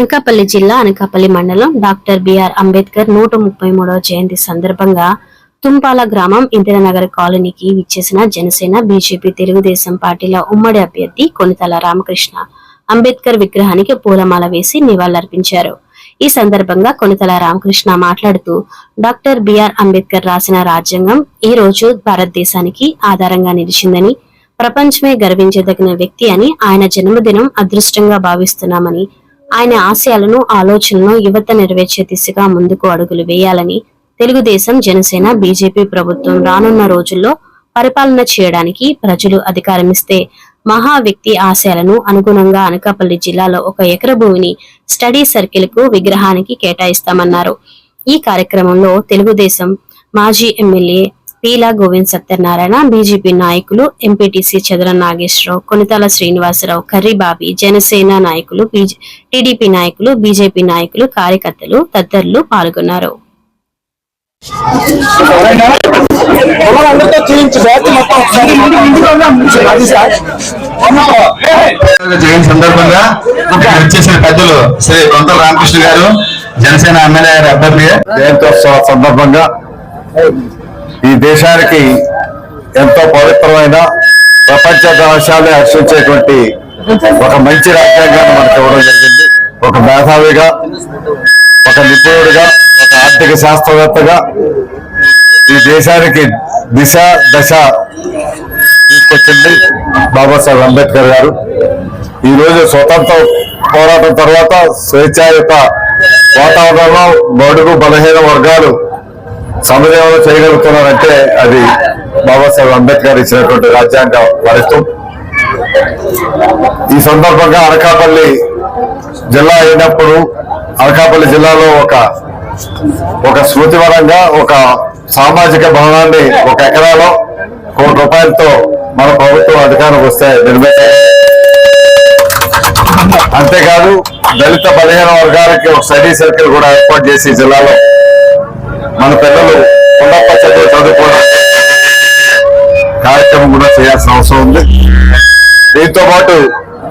అనకాపల్లి జిల్లా అనకాపల్లి మండలం doctor BR Ambedkar నూట ముప్పై మూడవ జయంతి సందర్భంగా తుంపాల గ్రామం ఇందిరానగర్ కాలనీకి విచ్చేసిన జనసేన బీజేపీ తెలుగుదేశం పార్టీల ఉమ్మడి అభ్యర్థి కొనితల రామకృష్ణ అంబేద్కర్ విగ్రహానికి పూలమాల వేసి నివాళులర్పించారు. ఈ సందర్భంగా కొనితల రామకృష్ణ మాట్లాడుతూ డాక్టర్ బిఆర్ అంబేద్కర్ రాసిన రాజ్యాంగం ఈ రోజు భారతదేశానికి ఆధారంగా నిలిచిందని ప్రపంచమే గర్వించదగిన వ్యక్తి అని ఆయన జన్మదినం అదృష్టంగా భావిస్తున్నామని ఆయన ఆశయాలను ఆలోచనలను యువత నెరవేర్చే దిశగా ముందుకు అడుగులు వేయాలని తెలుగుదేశం జనసేన బీజేపీ ప్రభుత్వం రానున్న రోజుల్లో పరిపాలన చేయడానికి ప్రజలు అధికారమిస్తే మహా వ్యక్తి ఆశయాలను అనుగుణంగా అనకాపల్లి జిల్లాలో ఒక ఎకర భూమిని స్టడీ సర్కిల్కు విగ్రహానికి కేటాయిస్తామన్నారు. ఈ కార్యక్రమంలో తెలుగుదేశం మాజీ ఎమ్మెల్యే పీలా గోవింద్ సత్యనారాయణ బీజేపీ నాయకులు ఎంపీటీసీ చంద్ర నాగేశ్వరరావు కొనితాల శ్రీనివాసరావు కర్రీబాబి జనసేన నాయకులు టీడీపీ నాయకులు బీజేపీ నాయకులు కార్యకర్తలు తదితరులు పాల్గొన్నారు. జయంతి సందర్భంగా వచ్చేసిన పెద్దలు శ్రీ కొంతల రామకృష్ణ గారు జనసేన ఎమ్మెల్యే గారి అభ్యర్థి. జయంతోత్సవ సందర్భంగా ఈ దేశానికి ఎంతో పవిత్రమైన ప్రపంచ దేశాలే హర్షించేటువంటి ఒక మంచి రాజ్యాంగాన్ని మనకు ఇవ్వడం జరిగింది. ఒక మేధావిగా ఒక నిపుణుడిగా ఒక ఆర్థిక శాస్త్రవేత్తగా ఈ దేశానికి దిశ దశ తీసుకొచ్చింది బాబాసాహెబ్ అంబేద్కర్ గారు. ఈరోజు స్వతంత్ర పోరాటం తర్వాత స్వేచ్ఛాయుత వాతావరణంలో బడుగు బలహీన వర్గాలు సమయంలో చేయగలుగుతున్నారంటే అది బాబాసాహెబ్ అంబేద్కర్ ఇచ్చినటువంటి రాజ్యాంగ పరిస్థితి ఈ సందర్భంగా అనకాపల్లి జిల్లా అయినప్పుడు అనకాపల్లి జిల్లాలో ఒక ఒక స్మృతివరంగా ఒక సామాజిక భవనాన్ని ఒక ఎకరాలో కోటి రూపాయలతో మన ప్రభుత్వం అధికారం వస్తే నిర్మించారు అంతేకాదు దళిత బలహీన వర్గాలకి ఒక స్టడీ సర్కిల్ కూడా ఏర్పాటు చేసి జిల్లాలో మన పిల్లలు ఉన్నత చదువు చదువుకోవడం కార్యక్రమం కూడా చేయాల్సిన అవసరం ఉంది. దీంతో పాటు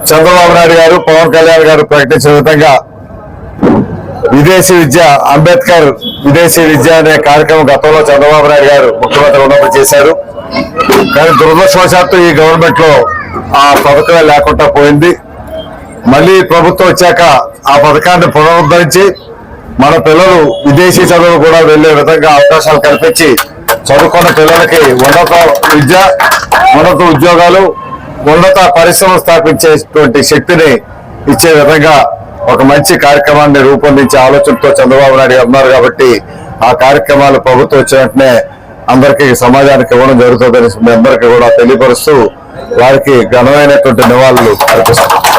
చంద్రబాబు నాయుడు గారు పవన్ కళ్యాణ్ గారు ప్రకటించిన విధంగా విదేశీ విద్య అంబేద్కర్ విదేశీ విద్య అనే కార్యక్రమం గతంలో చంద్రబాబు నాయుడు గారు ముఖ్యమంత్రి ఉన్నప్పుడు చేశారు. కానీ దురదృష్టవశాత్తు ఈ గవర్నమెంట్లో ఆ పథకమే లేకుండా పోయింది. మళ్ళీ ప్రభుత్వం వచ్చాక ఆ పథకాన్ని పునరుద్ధరించి మన పిల్లలు విదేశీ చదువులు కూడా వెళ్ళే విధంగా అవకాశాలు కల్పించి చదువుకున్న పిల్లలకి ఉన్నత విద్య ఉన్నత ఉద్యోగాలు ఉన్నత పరిశ్రమ స్థాపించేటువంటి శక్తిని ఇచ్చే విధంగా ఒక మంచి కార్యక్రమాన్ని రూపొందించే ఆలోచనతో చంద్రబాబు నాయుడు అన్నారు కాబట్టి ఆ కార్యక్రమాలు ప్రభుత్వం వచ్చిన వెంటనే అందరికీ సమాజానికి ఇవ్వడం జరుగుతుందని మీ అందరికీ కూడా తెలియపరుస్తూ వారికి ఘనమైనటువంటి నివాళులు అర్పిస్తాం